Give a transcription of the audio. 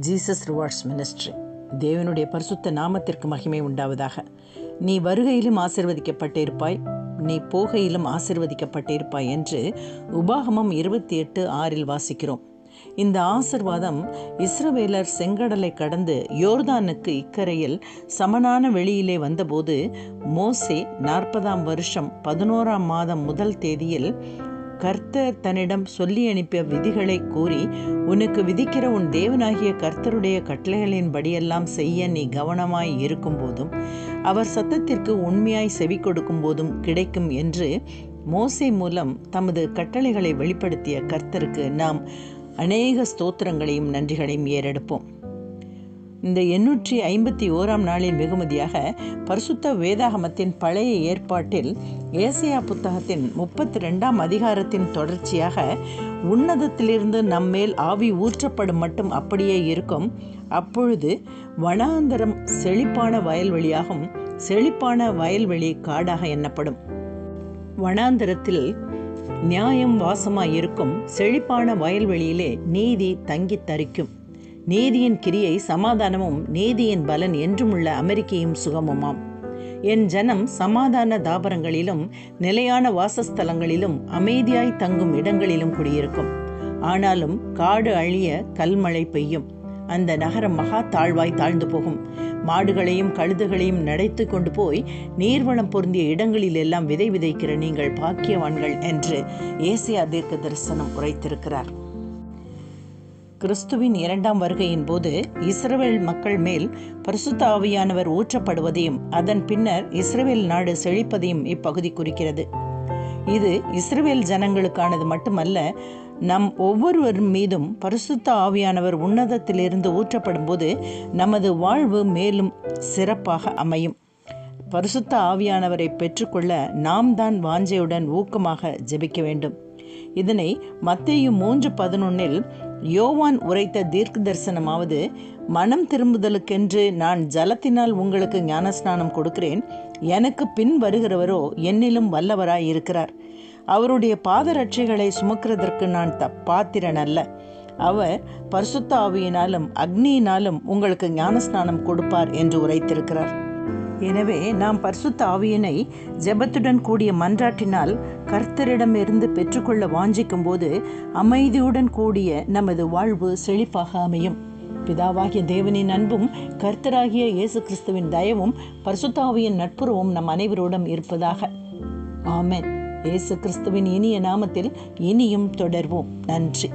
Jesus rewards ministry தேவனுடைய பரிசுத்த நாமத்திற்கு மகிமை உண்டாவதாக. நீ வருகையிலும் ஆசிர்வதிக்கப்பட்டிருப்பாய் நீ போகையிலும் ஆசிர்வதிக்கப்பட்டிருப்பாய் என்று உபாகமம் இருபத்தி எட்டு ஆறில் வாசிக்கிறோம். இந்த ஆசிர்வாதம் இஸ்ரவேலர் செங்கடலை கடந்து யோர்தானுக்கு இக்கரையில் சமனான வெளியிலே வந்தபோது மோசே நாற்பதாம் வருஷம் பதினோராம் மாதம் முதல் தேதியில் கர்த்தர் தன்னிடம் சொல்லி அனுப்பிய விதிகளை கூறி உனக்கு விதிக்கிற உன் தேவனாகிய கர்த்தருடைய கட்டளைகளின்படியெல்லாம் செய்ய நீ கவனமாய் இருக்கும்போதும் அவர் சத்தத்திற்கு உண்மையாய் செவி கொடுக்கும் போதும் கிடைக்கும் என்று மோசை மூலம் தமது கட்டளைகளை வெளிப்படுத்திய கர்த்தருக்கு நாம் அநேக ஸ்தோத்திரங்களையும் நன்றிகளையும் ஏறெடுப்போம். இந்த எண்ணூற்றி ஐம்பத்தி ஓராம் நாளின் வெகுமதியாக பரிசுத்த வேதாகமத்தின் பழைய ஏற்பாட்டில் ஏசையா புத்தகத்தின் முப்பத்தி ரெண்டாம் அதிகாரத்தின் தொடர்ச்சியாக உன்னதத்திலிருந்து நம்மேல் ஆவி ஊற்றப்படும் மட்டும் அப்படியே இருக்கும். அப்பொழுது வனாந்தரம் செழிப்பான வயல்வெளியாகும். செழிப்பான வயல்வெளி காடாக எண்ணப்படும். வனாந்தரத்தில் நியாயம் வாசமாயிருக்கும். செழிப்பான வயல்வெளியிலே நீதி தங்கி தரிக்கும். நீதியின் கிரியை சமாதானமும் நீதியின் பலன் என்றுமுள்ள அமெரிக்கையும் சுகமுமாம். என் ஜனம் சமாதான தாபரங்களிலும் நிலையான வாசஸ்தலங்களிலும் அமைதியாய் தங்கும் இடங்களிலும் குடியிருக்கும். ஆனாலும் காடு அழிய கல்மழை பெய்யும். அந்த நகரம் மகா தாழ்வாய் தாழ்ந்து போகும். மாடுகளையும் கழுதுகளையும் நடைத்து கொண்டு போய் நீர்வளம் பொருந்திய இடங்களில் எல்லாம் விதை விதைக்கிற நீங்கள் பாக்கியவான்கள் என்று ஏசியா தீர்க்க தரிசனம் உரைத்திருக்கிறார். கிறிஸ்துவின் இரண்டாம் வருகையின் போது இஸ்ரவேல் மக்கள் மேல் பரிசுத்த ஆவியானவர் ஊற்றப்படுவதையும் அதன் பின்னர் இஸ்ரவேல் நாடு செழிப்பதையும் இப்பகுதி குறிக்கிறது. இது இஸ்ரவேல் ஜனங்களுக்கானது மட்டுமல்ல நம் ஒவ்வொருவர் மீதும் பரிசுத்த ஆவியானவர் உன்னதத்திலிருந்து ஊற்றப்படும் போது நமது வாழ்வு மேலும் சிறப்பாக அமையும். பரிசுத்த ஆவியானவரை பெற்றுக்கொள்ள நாம் தான் வாஞ்சையுடன் ஊக்கமாக ஜெபிக்க வேண்டும். இதனை மத்தேயு மூன்று பதினொன்னில் யோவான் உரைத்த தீர்க்க தரிசனமாவது மனம் திரும்புதலுக்கென்று நான் ஜலத்தினால் உங்களுக்கு ஞானஸ்நானம் கொடுக்கிறேன். எனக்கு பின் வருகிறவரோ என்னிலும் வல்லவராய் இருக்கிறார். அவருடைய பாதரட்சைகளை சுமக்கிறதற்கு நான் த பாத்திரன் அல்ல அவர் பரிசுத்த ஆவியினாலும் அக்னியினாலும் உங்களுக்கு ஞானஸ்நானம் கொடுப்பார் என்று உரைத்திருக்கிறார். எனவே நாம் பரிசுத்த ஆவியினை ஜெபத்துடன் கூடிய மன்றாட்டினால் கர்த்தரிடமிருந்து பெற்றுக்கொள்ள வாஞ்சிக்கும் போது அமைதியுடன் கூடிய நமது வாழ்வு செழிப்பாக அமையும். பிதாவாகிய தேவனின் அன்பும் கர்த்தராகிய இயேசு கிறிஸ்துவின் தயவும் பரிசுத்தாவியின் நட்புறவும் நம் அனைவரோடும் இருப்பதாக. ஆமேன். இயேசு கிறிஸ்துவின் இனிய நாமத்தில் இனியும் தொடர்வோம். நன்றி.